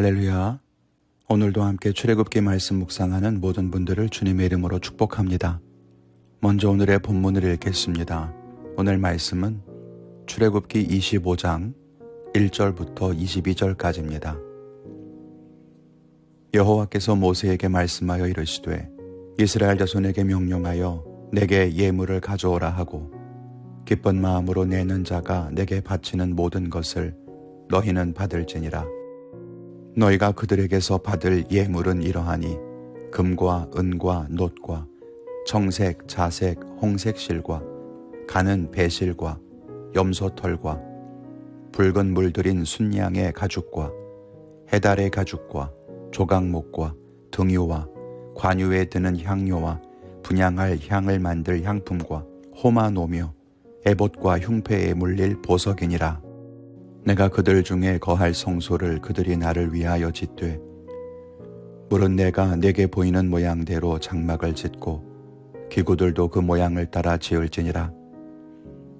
할렐루야. 오늘도 함께 출애굽기 말씀 묵상하는 모든 분들을 주님의 이름으로 축복합니다. 먼저 오늘의 본문을 읽겠습니다. 오늘 말씀은 출애굽기 25장 1절부터 22절까지입니다. 여호와께서 모세에게 말씀하여 이르시되 이스라엘 자손에게 명령하여 내게 예물을 가져오라 하고 기쁜 마음으로 내는 자가 내게 바치는 모든 것을 너희는 받을지니라. 너희가 그들에게서 받을 예물은 이러하니 금과 은과 놋과 청색, 자색, 홍색 실과 가는 배실과 염소털과 붉은 물들인 순양의 가죽과 해달의 가죽과 조각목과 등유와 관유에 드는 향료와 분양할 향을 만들 향품과 호마노며 에봇과 흉패에 물릴 보석이니라. 내가 그들 중에 거할 성소를 그들이 나를 위하여 짓되 물은 내가 내게 보이는 모양대로 장막을 짓고 기구들도 그 모양을 따라 지을지니라.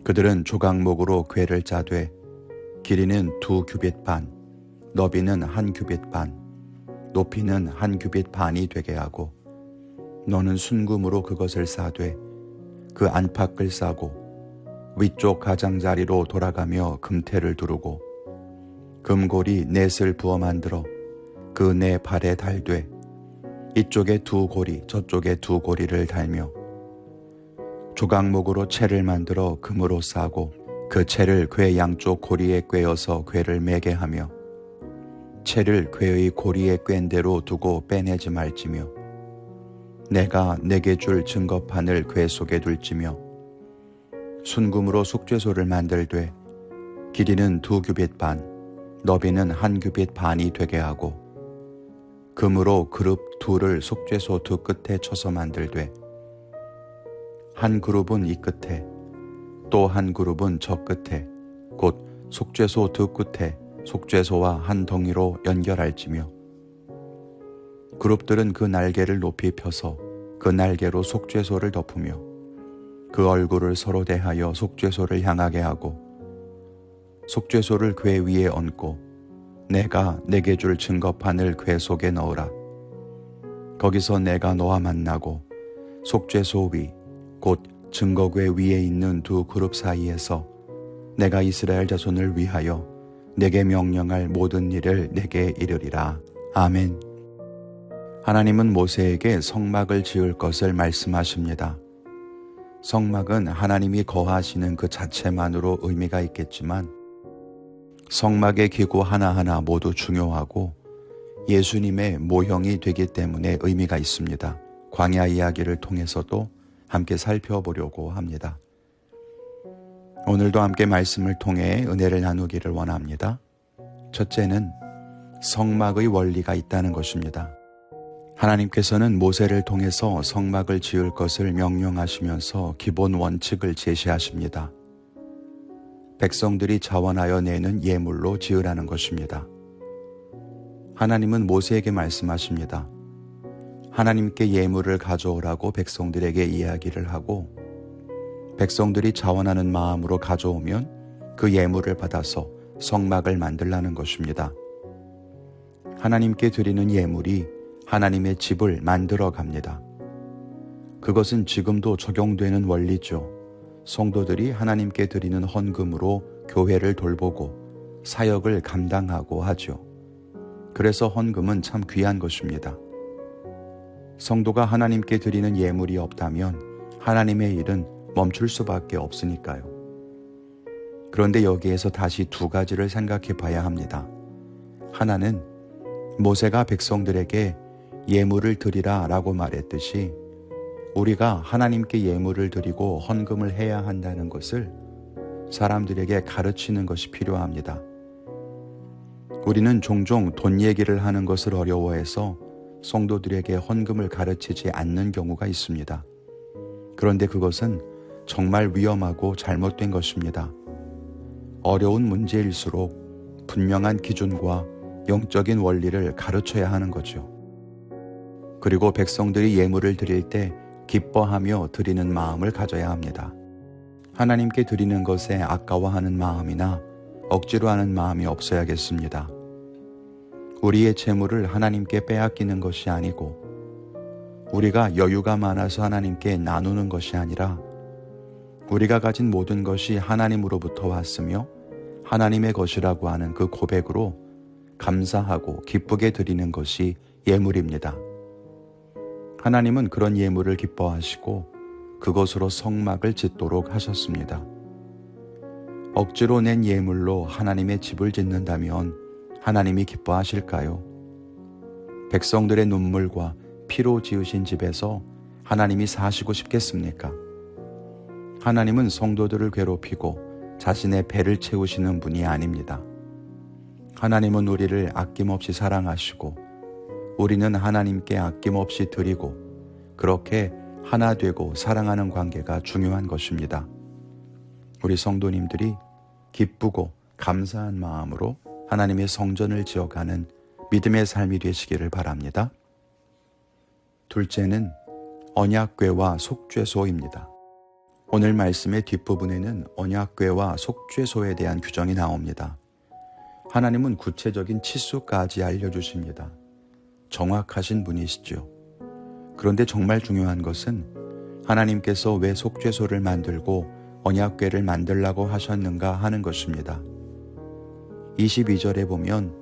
그들은 조각목으로 궤를 짜되 길이는 두 규빗 반 너비는 한 규빗 반 높이는 한 규빗 반이 되게 하고 너는 순금으로 그것을 싸되 그 안팎을 싸고 위쪽 가장자리로 돌아가며 금태를 두르고 금고리 넷을 부어 만들어 그 네 발에 달되 이쪽에 두 고리 저쪽에 두 고리를 달며 조각목으로 채를 만들어 금으로 싸고 그 채를 궤 양쪽 고리에 꿰어서 궤를 매게 하며 채를 궤의 고리에 꿰인 대로 두고 빼내지 말지며 내가 내게 줄 증거판을 궤 속에 둘지며 순금으로 숙죄소를 만들되 길이는 두 규빗 반, 너비는 한 규빗 반이 되게 하고 금으로 그룹 둘을 숙죄소 두 끝에 쳐서 만들되 한 그룹은 이 끝에 또 한 그룹은 저 끝에 곧 속죄소 두 끝에 속죄소와 한 덩이로 연결할지며 그룹들은 그 날개를 높이 펴서 그 날개로 속죄소를 덮으며 그 얼굴을 서로 대하여 속죄소를 향하게 하고 속죄소를 궤 위에 얹고 내가 내게 줄 증거판을 궤 속에 넣으라. 거기서 내가 너와 만나고 속죄소 위 곧 증거궤 위에 있는 두 그룹 사이에서 내가 이스라엘 자손을 위하여 내게 명령할 모든 일을 내게 이르리라. 아멘. 하나님은 모세에게 성막을 지을 것을 말씀하십니다. 성막은 하나님이 거하시는 그 자체만으로 의미가 있겠지만 성막의 기구 하나하나 모두 중요하고 예수님의 모형이 되기 때문에 의미가 있습니다. 광야 이야기를 통해서도 함께 살펴보려고 합니다. 오늘도 함께 말씀을 통해 은혜를 나누기를 원합니다. 첫째는 성막의 원리가 있다는 것입니다. 하나님께서는 모세를 통해서 성막을 지을 것을 명령하시면서 기본 원칙을 제시하십니다. 백성들이 자원하여 내는 예물로 지으라는 것입니다. 하나님은 모세에게 말씀하십니다. 하나님께 예물을 가져오라고 백성들에게 이야기를 하고 백성들이 자원하는 마음으로 가져오면 그 예물을 받아서 성막을 만들라는 것입니다. 하나님께 드리는 예물이 하나님의 집을 만들어 갑니다. 그것은 지금도 적용되는 원리죠. 성도들이 하나님께 드리는 헌금으로 교회를 돌보고 사역을 감당하고 하죠. 그래서 헌금은 참 귀한 것입니다. 성도가 하나님께 드리는 예물이 없다면 하나님의 일은 멈출 수밖에 없으니까요. 그런데 여기에서 다시 두 가지를 생각해 봐야 합니다. 하나는 모세가 백성들에게 예물을 드리라 라고 말했듯이 우리가 하나님께 예물을 드리고 헌금을 해야 한다는 것을 사람들에게 가르치는 것이 필요합니다. 우리는 종종 돈 얘기를 하는 것을 어려워해서 성도들에게 헌금을 가르치지 않는 경우가 있습니다. 그런데 그것은 정말 위험하고 잘못된 것입니다. 어려운 문제일수록 분명한 기준과 영적인 원리를 가르쳐야 하는 거죠. 그리고 백성들이 예물을 드릴 때 기뻐하며 드리는 마음을 가져야 합니다. 하나님께 드리는 것에 아까워하는 마음이나 억지로 하는 마음이 없어야겠습니다. 우리의 재물을 하나님께 빼앗기는 것이 아니고 우리가 여유가 많아서 하나님께 나누는 것이 아니라 우리가 가진 모든 것이 하나님으로부터 왔으며 하나님의 것이라고 하는 그 고백으로 감사하고 기쁘게 드리는 것이 예물입니다. 하나님은 그런 예물을 기뻐하시고 그것으로 성막을 짓도록 하셨습니다. 억지로 낸 예물로 하나님의 집을 짓는다면 하나님이 기뻐하실까요? 백성들의 눈물과 피로 지으신 집에서 하나님이 사시고 싶겠습니까? 하나님은 성도들을 괴롭히고 자신의 배를 채우시는 분이 아닙니다. 하나님은 우리를 아낌없이 사랑하시고 우리는 하나님께 아낌없이 드리고 그렇게 하나 되고 사랑하는 관계가 중요한 것입니다. 우리 성도님들이 기쁘고 감사한 마음으로 하나님의 성전을 지어가는 믿음의 삶이 되시기를 바랍니다. 둘째는 언약궤와 속죄소입니다. 오늘 말씀의 뒷부분에는 언약궤와 속죄소에 대한 규정이 나옵니다. 하나님은 구체적인 치수까지 알려주십니다. 정확하신 분이시죠. 그런데 정말 중요한 것은 하나님께서 왜 속죄소를 만들고 언약궤를 만들라고 하셨는가 하는 것입니다. 22절에 보면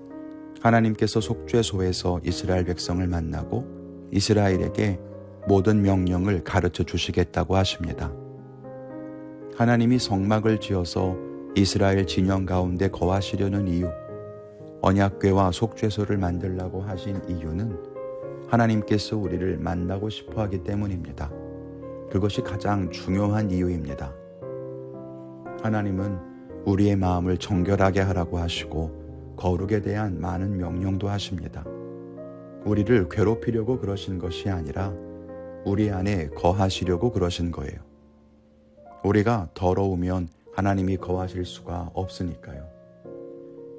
하나님께서 속죄소에서 이스라엘 백성을 만나고 이스라엘에게 모든 명령을 가르쳐 주시겠다고 하십니다. 하나님이 성막을 지어서 이스라엘 진영 가운데 거하시려는 이유, 언약궤와 속죄소를 만들라고 하신 이유는 하나님께서 우리를 만나고 싶어 하기 때문입니다. 그것이 가장 중요한 이유입니다. 하나님은 우리의 마음을 정결하게 하라고 하시고 거룩에 대한 많은 명령도 하십니다. 우리를 괴롭히려고 그러신 것이 아니라 우리 안에 거하시려고 그러신 거예요. 우리가 더러우면 하나님이 거하실 수가 없으니까요.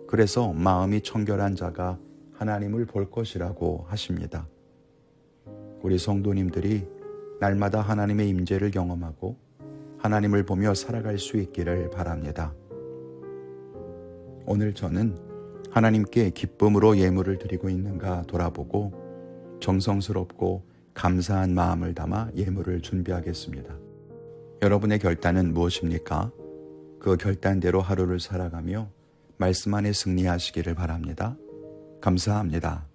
그래서 마음이 청결한 자가 하나님을 볼 것이라고 하십니다. 우리 성도님들이 날마다 하나님의 임재를 경험하고 하나님을 보며 살아갈 수 있기를 바랍니다. 오늘 저는 하나님께 기쁨으로 예물을 드리고 있는가 돌아보고 정성스럽고 감사한 마음을 담아 예물을 준비하겠습니다. 여러분의 결단은 무엇입니까? 그 결단대로 하루를 살아가며 말씀 안에 승리하시기를 바랍니다. 감사합니다.